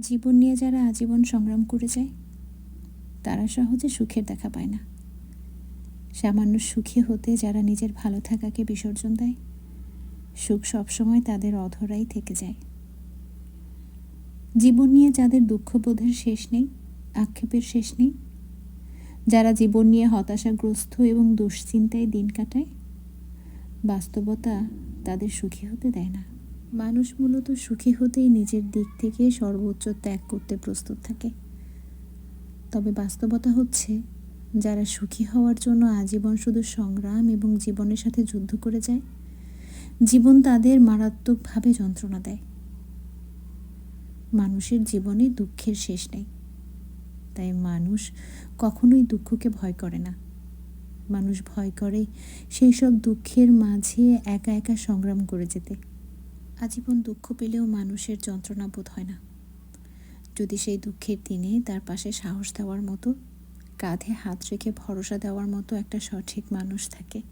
জীবন নিয়ে যারা আজীবন সংগ্রাম করে যায়, তারা সহজে সুখের দেখা পায় না। সামান্য সুখী হতে যারা নিজের ভালো থাকাকে বিসর্জন দেয়, সুখ সবসময় তাদের অধরাই থেকে যায়। জীবন নিয়ে যাদের দুঃখবোধের শেষ নেই, আক্ষেপের শেষ নেই, যারা জীবন নিয়ে হতাশাগ্রস্ত এবং দুশ্চিন্তায় দিন কাটায়, বাস্তবতা তাদের সুখী হতে দেয় না। মানুষ মূলত সুখী হতেই নিজের দিক থেকে সর্বোচ্চ ত্যাগ করতে প্রস্তুত থাকে। তবে বাস্তবতা হচ্ছে, যারা সুখী হওয়ার জন্য আজীবন শুধু সংগ্রাম এবং জীবনের সাথে যুদ্ধ করে যায়, জীবন তাদের মারাত্মকভাবে যন্ত্রণা দেয়। মানুষের জীবনে দুঃখের শেষ নেই। তাই মানুষ কখনোই দুঃখকে ভয় করে না। মানুষ ভয় করে সেই সব দুঃখের মাঝে একা একা সংগ্রাম করে যেতে। আজীবন দুঃখ পেলেও মানুষের যন্ত্রণা বোধ হয় না। যদি সেই দুঃখের দিনে তার পাশে সাহস দেওয়ার মতো, কাঁধে হাত রেখে ভরসা দেওয়ার মতো একটা সঠিক মানুষ থাকে